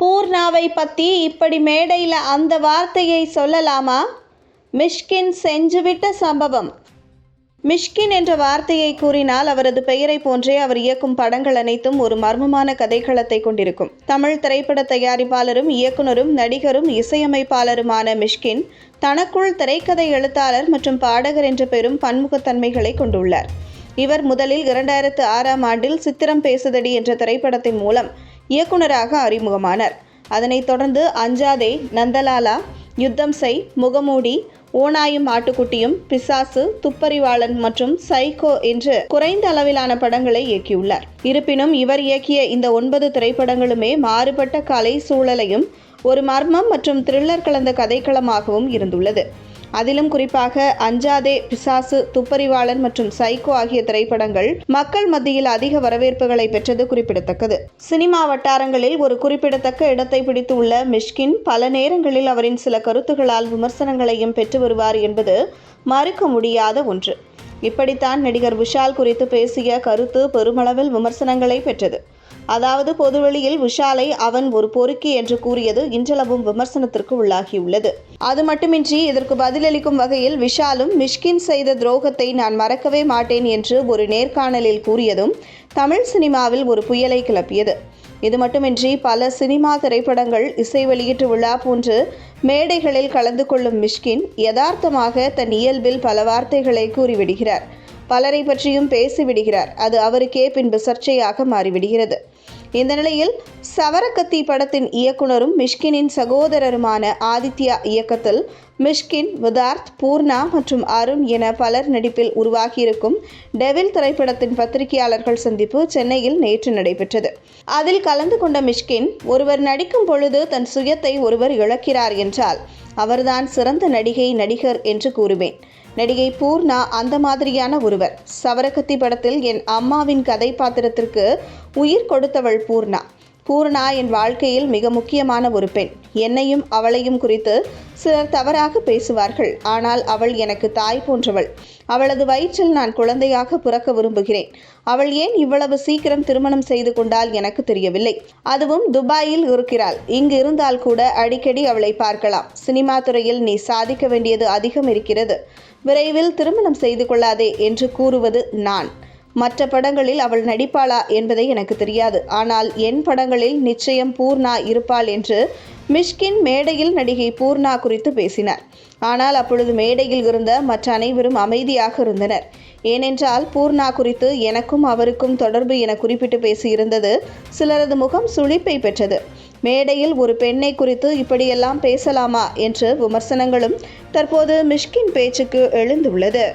பூர்ணாவை பற்றி இப்படி மேடையில் அந்த வார்த்தையை சொல்லலாமா? மிஷ்கின் செஞ்சுவிட்ட சம்பவம். மிஷ்கின் என்ற வார்த்தையை கூறினால் அவரது பெயரை போன்றே அவர் இயக்கும் படங்கள் அனைத்தும் ஒரு மர்மமான கதைக்களத்தை கொண்டிருக்கும். தமிழ் திரைப்பட தயாரிப்பாளரும் இயக்குனரும் நடிகரும் இசையமைப்பாளருமான மிஷ்கின் தனக்குள் திரைக்கதை எழுத்தாளர் மற்றும் பாடகர் என்ற பெரும் பன்முகத்தன்மைகளை கொண்டுள்ளார். இவர் முதலில் இரண்டாயிரத்து ஆறாம் ஆண்டில் சித்திரம் பேசுதடி என்ற திரைப்படத்தின் மூலம் இயக்குனராக அறிமுகமானார். அதனைத் தொடர்ந்து அஞ்சாதே நந்தலாலா யுத்தம் செய் முகமூடி ஓனாயும் ஆட்டுக்குட்டியும் பிசாசு துப்பறிவாளன் மற்றும் சைக்கோ என்று குறைந்த அளவிலான படங்களை இயக்கியுள்ளார். இருப்பினும் இவர் இயக்கிய இந்த ஒன்பது திரைப்படங்களுமே மாறுபட்ட கலை சூழலையும் ஒரு மர்மம் மற்றும் த்ரில்லர் கலந்த கதைக்களமாகவும் இருந்துள்ளது. அதிலும் குறிப்பாக அஞ்சாதே பிசாசு துப்பறிவாளன் மற்றும் சைக்கோ ஆகிய திரைப்படங்கள் மக்கள் மத்தியில் அதிக வரவேற்புகளை பெற்றது குறிப்பிடத்தக்கது. சினிமா வட்டாரங்களில் ஒரு குறிப்பிடத்தக்க இடத்தை பிடித்துள்ள மிஷ்கின் பல நேரங்களில் அவரின் சில கருத்துகளால் விமர்சனங்களையும் பெற்று வருவார் என்பது மறுக்க முடியாத ஒன்று. இப்படித்தான் நடிகர் விஷால் குறித்து பேசிய கருத்து பெருமளவில் விமர்சனங்களை பெற்றது. அதாவது பொதுவெளியில் விஷாலை அவன் ஒரு பொறுக்கி என்று கூறியது இன்றளவும் விமர்சனத்திற்கு உள்ளாகியுள்ளது. அது மட்டுமின்றி இதற்கு பதிலளிக்கும் வகையில் விஷாலும் மிஷ்கின் செய்த துரோகத்தை நான் மறக்கவே மாட்டேன் என்று ஒரு நேர்காணலில் கூறியதும் தமிழ் சினிமாவில் ஒரு புயலை கிளப்பியது. இது மட்டுமின்றி பல சினிமா திரைப்படங்கள் இசை வெளியீட்டு விழா போன்று மேடைகளில் கலந்து கொள்ளும் மிஷ்கின் யதார்த்தமாக தன் இயல்பில் பல வார்த்தைகளை கூறிவிடுகிறார். பலரை பற்றியும் பேசிவிடுகிறார். அது அவருக்கே பின்பு சர்ச்சையாக மாறிவிடுகிறது. இந்த நிலையில் சவரக்கத்தி படத்தின் இயக்குனரும் மிஷ்கினின் சகோதரருமான ஆதித்யா இயக்கத்தில் மிஷ்கின் விதார்த் பூர்ணா மற்றும் அருண் என பலர் நடிப்பில் உருவாகியிருக்கும் டெவில் திரைப்படத்தின் பத்திரிகையாளர்கள் சந்திப்பு சென்னையில் நேற்று நடைபெற்றது. அதில் கலந்து கொண்ட மிஷ்கின் ஒருவர் நடிக்கும் பொழுது தன் சுயத்தை ஒருவர் இழக்கிறார் என்றால் அவர்தான் சிறந்த நடிகை நடிகர் என்று கூறுவேன். நடிகை பூர்ணா அந்த மாதிரியான ஒருவர். சவரகத்தி படத்தில் என் அம்மாவின் கதைப்பாத்திரத்திற்கு உயிர் கொடுத்தவள் பூர்ணா. பூர்ணா என் வாழ்க்கையில் மிக முக்கியமான ஒரு பெண். என்னையும் அவளையும் குறித்து சிலர் தவறாக பேசுவார்கள். ஆனால் அவள் எனக்கு தாய் போன்றவள். அவளது வயிற்றில் நான் குழந்தையாக பிறக்க விரும்புகிறேன். அவள் ஏன் இவ்வளவு சீக்கிரம் திருமணம் செய்து கொண்டால் எனக்கு தெரியவில்லை. அதுவும் துபாயில் இருக்கிறாள். இங்கு இருந்தால் கூட அடிக்கடி அவளை பார்க்கலாம். சினிமா துறையில் நீ சாதிக்க வேண்டியது அதிகம் இருக்கிறது. விரைவில் திருமணம் செய்து கொள்ளாதே என்று கூறுவது நான். மற்ற படங்களில் அவள் நடிப்பாளா என்பதை எனக்கு தெரியாது. ஆனால் என் படங்களில் நிச்சயம் பூர்ணா இருப்பாள் என்று மிஷ்கின் மேடையில் நடிகை பூர்ணா குறித்து பேசினார். ஆனால் அப்பொழுது மேடையில் இருந்த மற்ற அனைவரும் அமைதியாக இருந்தனர். ஏனென்றால் பூர்ணா குறித்து எனக்கும் அவருக்கும் தொடர்பு என குறிப்பிட்டு பேசியிருந்தது சிலரது முகம் சுழிப்பை பெற்றது. மேடையில் ஒரு பெண்ணை குறித்து இப்படியெல்லாம் பேசலாமா? என்று விமர்சனங்களும் தற்போது மிஷ்கின் பேச்சுக்கு எழுந்துள்ளது.